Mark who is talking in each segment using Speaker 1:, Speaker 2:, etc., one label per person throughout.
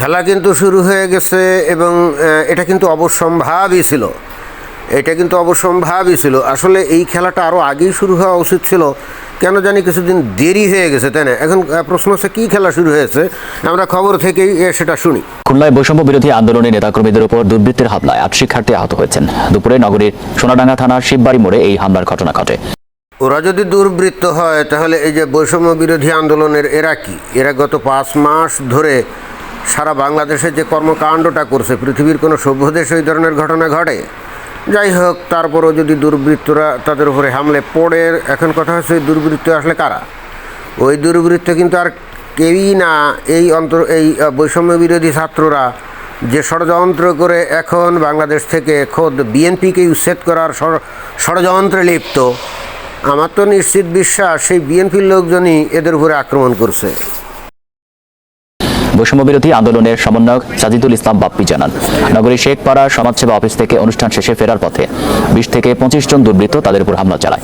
Speaker 1: খেলা কিন্তু শুরু হয়ে গেছে এবং এটা কিন্তু অবশ্যম্ভাবী ছিল। এটা কিন্তু অবশ্যম্ভাবী ছিল। আসলে এই খেলাটা আরও আগেই শুরু হওয়া উচিত ছিল। কেন জানি কিছুদিন দেরি হয়ে গেছে তাই না? এখন প্রশ্ন হচ্ছে কী খেলা শুরু হয়েছে? আমরা খবর থেকেই সেটা শুনি।
Speaker 2: খুলনায় বৈষম্য বিরোধী আন্দোলনের নেতাকর্মীদের উপর দুর্বৃত্তের হামলায় আট শিক্ষার্থী আহত হয়েছেন। দুপুরে নগরীর সোনাডাঙ্গা থানার শিববাড়ি মোড়ে এই হামলার ঘটনা ঘটে।
Speaker 1: ওরা যদি দুর্বৃত্ত হয় তাহলে এই যে বৈষম্য বিরোধী আন্দোলনের এরা কি? এরা গত পাঁচ মাস ধরে সারা বাংলাদেশে যে কর্মকাণ্ডটা করছে, পৃথিবীর কোনো সভ্য দেশে ওই ধরনের ঘটনা ঘটে? যাই হোক, তারপরও যদি দুর্বৃত্তরা তাদের উপরে হামলে পড়ে, এখন কথা হচ্ছে ওই দুর্বৃত্ত আসলে কারা? ওই দুর্বৃত্ত কিন্তু আর কেউই না, এই অন্তর, এই বৈষম্য বিরোধী ছাত্ররা যে ষড়যন্ত্র করে এখন বাংলাদেশ থেকে খোদ বিএনপিকে উচ্ছেদ করার ষড়যন্ত্রে লিপ্ত, আমার তো নিশ্চিত বিশ্বাস সেই বিএনপির লোকজনই এদের উপরে আক্রমণ করছে।
Speaker 2: বৈষম্য বিরোধী আন্দোলনের সমন্বয়ক সাজিদুল ইসলাম বাপ্পি জানান, নগরীর শেখপাড়া সমাজসেবা অফিস থেকে অনুষ্ঠান শেষে ফেরার পথে বিশ থেকে পঁচিশ জন দুর্বৃত্ত তাদের উপর হামলা চালায়।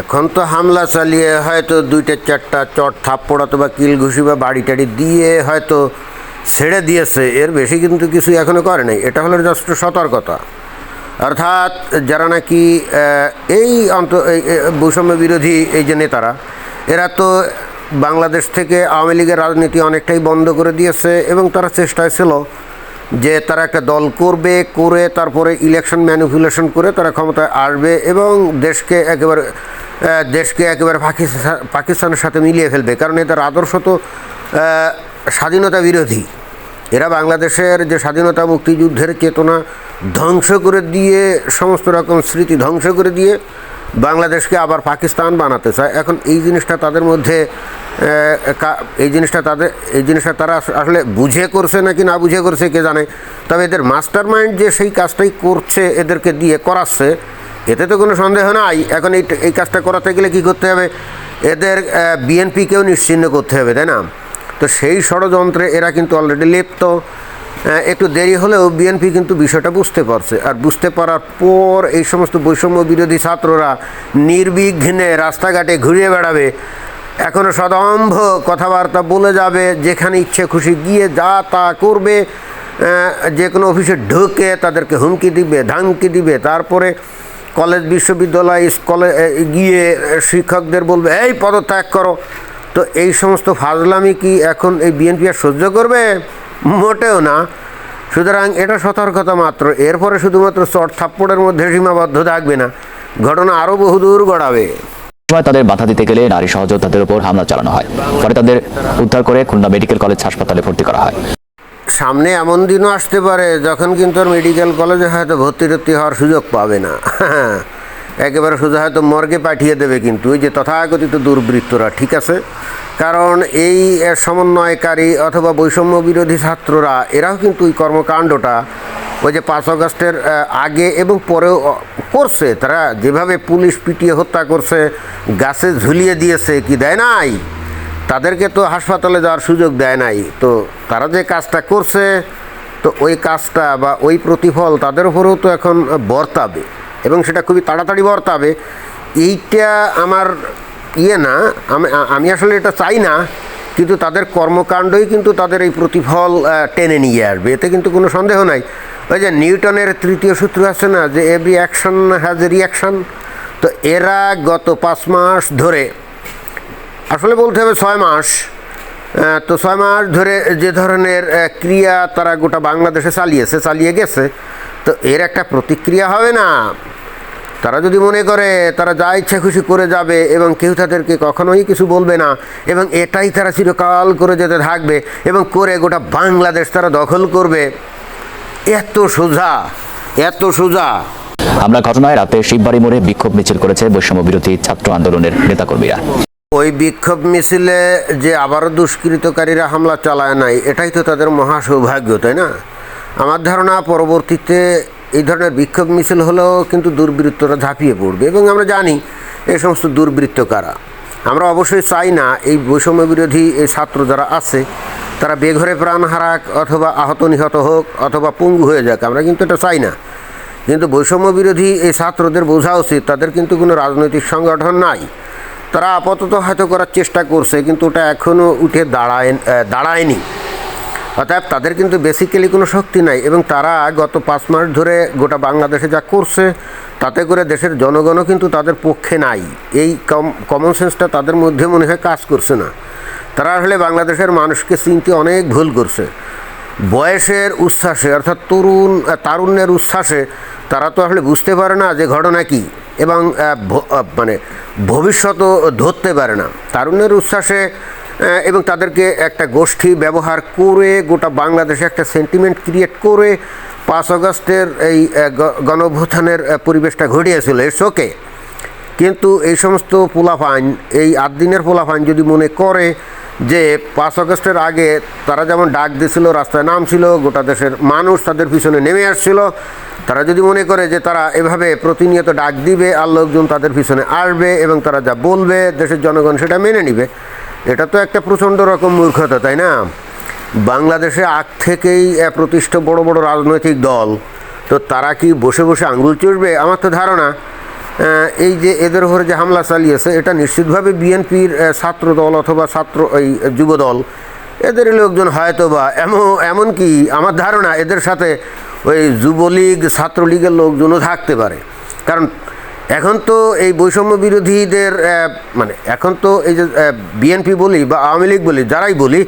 Speaker 1: এখন তো হামলা চালিয়ে হয়তো দুইটা চারটা চট থাপ্পড় অথবা কিল ঘুষি বা বাড়ি টাড়ি দিয়ে হয়তো ছেড়ে দিয়েছে, এর বেশি কিন্তু কিছু এখনও করে নাই। এটা হলো জাস্ট সতর্কতা। অর্থাৎ যারা নাকি এই অন্ত বৈষম্য বিরোধী এই যে নেতারা, এরা তো বাংলাদেশ থেকে আওয়ামী লীগের রাজনীতি অনেকটাই বন্ধ করে দিয়েছে এবং তারা চেষ্টায় ছিল যে তারা একটা দল করবে, করে তারপরে ইলেকশন ম্যানিপুলেশন করে তারা ক্ষমতায় আসবে এবং দেশকে একেবারে দেশকে একেবারে পাকিস্তান পাকিস্তানের সাথে মিলিয়ে ফেলবে। কারণ এদের আদর্শ তো স্বাধীনতা বিরোধী। এরা বাংলাদেশের যে স্বাধীনতা মুক্তিযুদ্ধের চেতনা ধ্বংস করে দিয়ে, সমস্ত রকম স্মৃতি ধ্বংস করে দিয়ে বাংলাদেশকে আবার পাকিস্তান বানাতে চায়। এখন এই জিনিসটা তাদের মধ্যে এই জিনিসটা তাদের, এই জিনিসটা তারা আসলে বুঝে করছে নাকি না বুঝে করছে কে জানে। তবে এদের মাস্টার মাইন্ড যে সেই কাজটাই করছে, এদেরকে দিয়ে করাচ্ছে, এতে তো কোনো সন্দেহ নাই। এখন এই এই কাজটা করাতে গেলে কি করতে হবে? এদের বিএনপিকেও নিশ্চিহ্ন করতে হবে, তাই না? তো সেই ষড়যন্ত্রে এরা কিন্তু অলরেডি লিপ্ত। একটু দেরি হলেও বিএনপি কিন্তু বিষয়টা বুঝতে পারছে। আর বুঝতে পারার পর এই সমস্ত বৈষম্য বিরোধী ছাত্ররা নির্বিঘ্নে রাস্তাঘাটে ঘুরিয়ে বেড়াবে। এখনও সদম্ভ কথাবার্তা বলে যাবে, যেখানে ইচ্ছে খুশি গিয়ে যা তা করবে যে কোনো অফিসে ঢুকে তাদেরকে হুমকি দিবে, ধামকি দিবে, তারপরে কলেজ বিশ্ববিদ্যালয় স্কলে গিয়ে শিক্ষকদের বলবে, এই পদত্যাগ করো। তো এই সমস্ত ফাজলামি কি এখন এই বিএনপি আর সহ্য করবে? মোটেও না। সুতরাং এটা সতর্কতা মাত্র। এরপরে শুধুমাত্র চট থাপ্পড়ের মধ্যে সীমাবদ্ধ থাকবে না। ঘটনা আরও বহুদূর গড়াবে।
Speaker 2: সময় তাদের বাধা দিতে গেলে নারী সহযোদ্ধাদের উপর হামলা চালানো হয়। পরে তাদের উদ্ধার করে খুলনা মেডিকেল কলেজ হাসপাতালে ভর্তি করা হয়।
Speaker 1: সামনে এমন দিনও আসতে পারে, যখন কিন্তু মেডিকেল কলেজে হয়তো ভর্তি টর্তি হওয়ার সুযোগ পাবে না। একেবারে সোজা হয়তো মর্গে পাঠিয়ে দেবে কিন্তু ওই যে তথাকথিত দুর্বৃত্তরা, ঠিক আছে? কারণ এই সমন্বয়কারী অথবা বৈষম্য বিরোধী ছাত্ররা, এরাও কিন্তু ওই কর্মকাণ্ডটা ওই যে পাঁচ অগস্টের আগে এবং পরেও করছে। তারা যেভাবে পুলিশ পিটিয়ে হত্যা করছে, গাছে ঝুলিয়ে দিয়েছে, কি দেয় নাই? তাদেরকে তো হাসপাতালে যাওয়ার সুযোগ দেয় নাই। তো তারা যে কাজটা করছে, তো ওই কাজটা বা ওই প্রতিফল তাদের উপরেও তো এখন বর্তাবে এবং সেটা খুবই তাড়াতাড়ি বর্তাবে। এইটা আমার ইয়ে না, আমি আসলে এটা চাই না, কিন্তু তাদের কর্মকাণ্ডই কিন্তু তাদের এই প্রতিফল টেনে নিয়ে আসবে। এতে কিন্তু কোনো সন্দেহ নাই। ওই যে নিউটনের তৃতীয় সূত্র আছে না, যে এভরি অ্যাকশন হ্যাজ রিয়াকশন তো এরা গত পাঁচ মাস ধরে, আসলে বলতে হবে ছয় মাস তো ছয় মাস ধরে যে ধরনের ক্রিয়া তারা গোটা বাংলাদেশে চালিয়েছে, চালিয়ে গেছে, তো এর একটা প্রতিক্রিয়া হবে না। তারা যদি মনে করে, তারা যা ইচ্ছা খুশি করে যাবে এবং কেউ তাদেরকে কখনোই কিছু বলবে না, এবং এটাই তারা চিরকাল করে যেতে থাকবে, এবং করে গোটা বাংলাদেশ তারা দখল করবে। এত সোজা এত সোজা।
Speaker 2: হামলা ঘটনায় রাতে শিববাড়ি মোড়ে বিক্ষোভ মিছিল করেছে বৈষম্য বিরোধী ছাত্র আন্দোলনের নেতাকর্মীরা।
Speaker 1: ওই বিক্ষোভ মিছিলে যে আবারও দুষ্কৃতকারীরা হামলা চালায় নাই এটাই তো তাদের মহা সৌভাগ্য তাই না? আমার ধারণা পরবর্তীতে এই ধরনের বিক্ষোভ মিছিল হলেও কিন্তু দুর্বৃত্তরা ঝাঁপিয়ে পড়বে এবং আমরা জানি এই সমস্ত দুর্বৃত্ত কারা। আমরা অবশ্যই চাই না এই বৈষম্য বিরোধী এই ছাত্র যারা আছে তারা বেঘরে প্রাণ হারাক অথবা আহত নিহত হোক অথবা পঙ্গু হয়ে যাক, আমরা কিন্তু এটা চাই না। কিন্তু বৈষম্য বিরোধী এই ছাত্রদের বোঝা উচিত, তাদের কিন্তু কোনো রাজনৈতিক সংগঠন নাই। তারা আপাতত হয়তো করার চেষ্টা করছে, কিন্তু ওটা এখনও উঠে দাঁড়ায় দাঁড়ায়নি। অতএব তাদের কিন্তু বেসিক্যালি কোনো শক্তি নাই এবং তারা গত পাঁচ মাস ধরে গোটা বাংলাদেশে যা করছে, তাতে করে দেশের জনগণও কিন্তু তাদের পক্ষে নাই। এই কম কমন সেন্সটা তাদের মধ্যে মনে হয় কাজ করছে না। তারা আসলে বাংলাদেশের মানুষকে চিনতে অনেক ভুল করছে। বয়সের উচ্ছ্বাসে অর্থাৎ তরুণ তারুণ্যের উচ্ছ্বাসে তারা তো আসলে বুঝতে পারে না যে ঘটনা কী এবং মানে ভবিষ্যতও ধরতে পারে না। তারুণ্যের উচ্ছ্বাসে এবং তাদেরকে একটা গোষ্ঠী ব্যবহার করে গোটা বাংলাদেশে একটা সেন্টিমেন্ট ক্রিয়েট করে পাঁচ আগস্টের এই আহ, গ- গণঅভ্যুত্থানের পরিবেশটা ঘটিয়েছিল। এর শোকে কিন্তু এই সমস্ত পোলাফাইন এই আট দিনের পোলাফাইন যদি মনে করে যে পাঁচ আগস্টের আগে তারা যেমন ডাক দিছিল রাস্তায় নামছিল গোটা দেশের মানুষ তাদের পিছনে নেমে আসছিল তারা যদি মনে করে যে তারা এভাবে প্রতিনিয়ত ডাক দিবে আর লোকজন তাদের পিছনে আসবে এবং তারা যা বলবে দেশের জনগণ সেটা মেনে নিবে এটা তো একটা প্রচণ্ড রকম মূর্খতা তাই না? বাংলাদেশে আগ থেকেই আহ, প্রতিষ্ঠিত বড় বড় রাজনৈতিক দল তো তারা কি বসে বসে আঙ্গুল চড়বে আমার তো ধারণা এই যে এদের উপরে যে হামলা চালিয়েছে এটা নিশ্চিতভাবে বিএনপির ছাত্র দল অথবা ছাত্র এই যুব দল এদের লোকজন হয়তো বা এমন এমনকি আমার ধারণা এদের সাথে ওই যুবলীগ ছাত্রলীগের লোকজনও থাকতে পারে। কারণ এখন তো এই বৈষম্য বিরোধীদের মানে এখন তো এই যে বিএনপি বলি বা আওয়ামী লীগ বলি, যারাই বলি,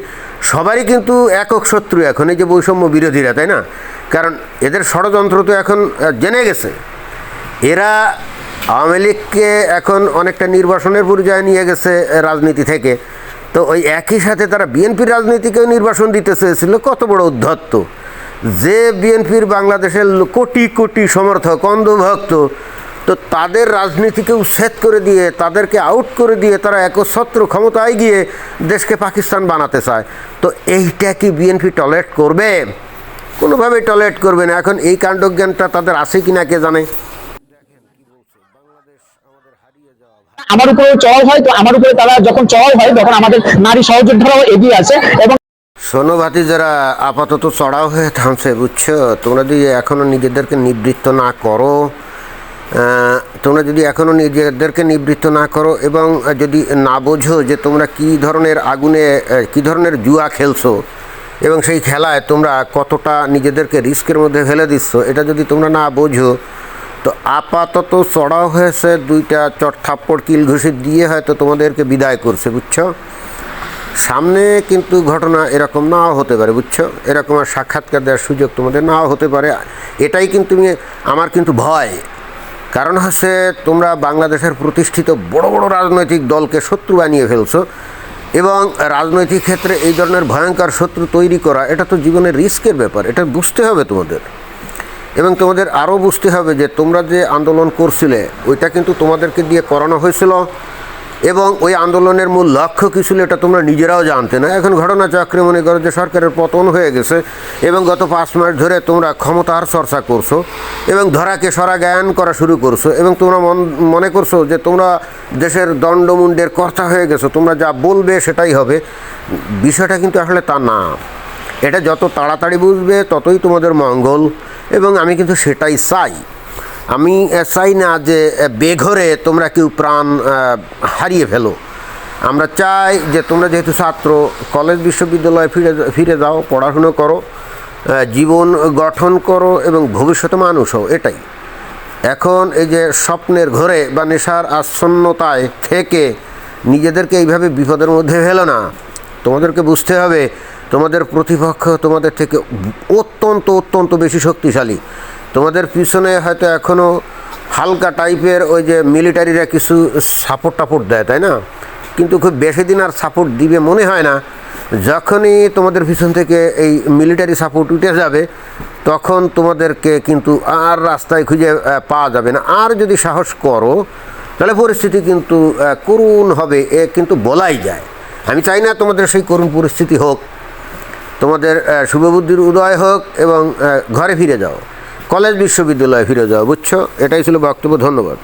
Speaker 1: সবারই কিন্তু একক শত্রু এখন এই যে বৈষম্য বিরোধীরা, তাই না? কারণ এদের ষড়যন্ত্র তো এখন জেনে গেছে। এরা আওয়ামী লীগকে এখন অনেকটা নির্বাসনের পর্যায়ে নিয়ে গেছে রাজনীতি থেকে। তো ওই একই সাথে তারা বিএনপির রাজনীতিকেও নির্বাসন দিতে চেয়েছিল, কত বড় উদ্ধত্ত। যে বিএনপির বাংলাদেশের কোটি কোটি সমর্থক, অন্ধভক্ত তো তাদের রাজনীতিকে উচ্ছেদ করে দিয়ে তাদেরকে আউট করে দিয়ে তারা একচ্ছত্র ক্ষমতায় গিয়ে দেশকে পাকিস্তান বানাতে চায়। তো এইটা কি বিএনপি টলারেট করবে? কোনোভাবেই টলারেট করবে না। এখন এই কাণ্ডজ্ঞানটা তাদের আছে কি না কে জানে?
Speaker 3: আমার উপরে চড়াও হয় তো আমার উপরে তারা যখন চড়াও হয় তখন আমাদের নারী সহযোদ্ধারাও এগিয়ে আছে এবং
Speaker 1: শোনো ভাতি যারা আপাতত চড়াও হয়ে থামছে বুঝছ? তোমরা যদি এখনও নিজেদেরকে নিবৃত্ত না করো তোমরা যদি এখনও নিজেদেরকে নিবৃত্ত না করো এবং যদি না বোঝো যে তোমরা কী ধরনের আগুনে কী ধরনের জুয়া খেলছো এবং সেই খেলায় তোমরা কতটা নিজেদেরকে রিস্কের মধ্যে ফেলে দিচ্ছ, এটা যদি তোমরা না বোঝো, তো আপাতত চড়াও হয়েছে, দুইটা চট থাপ্পড়, কিল ঘুষি দিয়ে হয়তো তোমাদেরকে বিদায় করছে, বুঝছ? সামনে কিন্তু ঘটনা এরকম নাও হতে পারে, বুঝছ? এরকম আর সাক্ষাৎকার দেওয়ার সুযোগ তোমাদের নাও হতে পারে। এটাই কিন্তু আমি- আমার কিন্তু ভয়। কারণ হচ্ছে তোমরা বাংলাদেশের প্রতিষ্ঠিত বড় বড় রাজনৈতিক দলকে শত্রু বানিয়ে ফেলছো এবং রাজনৈতিক ক্ষেত্রে এই ধরনের ভয়ঙ্কর শত্রু তৈরি করা, এটা তো জীবনের রিস্কের ব্যাপার, এটা বুঝতে হবে তোমাদের। এবং তোমাদের আরও বুঝতে হবে যে তোমরা যে আন্দোলন করছিলে, ওইটা কিন্তু তোমাদেরকে দিয়ে করানো হয়েছিল এবং ওই আন্দোলনের মূল লক্ষ্য কী ছিল এটা তোমরা নিজেরাও জানতে না। এখন ঘটনা চক্রে মনে করো যে সরকারের পতন হয়ে গেছে এবং গত পাঁচ মাস ধরে তোমরা ক্ষমতার চর্চা করছ এবং ধরাকে সরা জ্ঞান করা শুরু করছ এবং তোমরা মন, মনে করছ যে তোমরা দেশের দণ্ডমুণ্ডের কর্তা হয়ে গেছো, তোমরা যা বলবে সেটাই হবে। বিষয়টা কিন্তু আসলে তা না। এটা যত তাড়াতাড়ি বুঝবে ততই তোমাদের মঙ্গল এবং আমি কিন্তু সেটাই চাই। আমি চাই না যে বেঘরে তোমরা কেউ প্রাণ হারিয়ে ফেলো। আমরা চাই যে তোমরা যেহেতু ছাত্র, কলেজ বিশ্ববিদ্যালয়ে ফিরে ফিরে যাও, পড়াশুনো করো জীবন গঠন করো এবং ভবিষ্যতে মানুষ হও, এটাই। এখন এই যে স্বপ্নের ঘরে বা নেশার আচ্ছন্নতায় থেকে নিজেদেরকে এইভাবে বিপদের মধ্যে ফেলো না। তোমাদেরকে বুঝতে হবে, তোমাদের প্রতিপক্ষ তোমাদের থেকে অত্যন্ত অত্যন্ত বেশি শক্তিশালী। তোমাদের পিছনে হয়তো এখনও হালকা টাইপের ওই যে মিলিটারিরা কিছু সাপোর্ট টাপোর্ট দেয়, তাই না? কিন্তু খুব বেশি দিন আর সাপোর্ট দিবে মনে হয় না। যখনই তোমাদের পিছন থেকে এই মিলিটারি সাপোর্ট উঠে যাবে, তখন তোমাদেরকে কিন্তু আর রাস্তায় খুঁজে পাওয়া যাবে না। আর যদি সাহস করো, তাহলে পরিস্থিতি কিন্তু করুণ হবে, এ কিন্তু বলাই যায়। আমি চাই না তোমাদের সেই করুণ পরিস্থিতি হোক। তোমাদের শুভবুদ্ধির উদয় হোক এবং ঘরে ফিরে যাও। কলেজ বিশ্ববিদ্যালয়ে ফিরে যাওয়া বুঝছ? এটাই ছিল বক্তব্য ধন্যবাদ।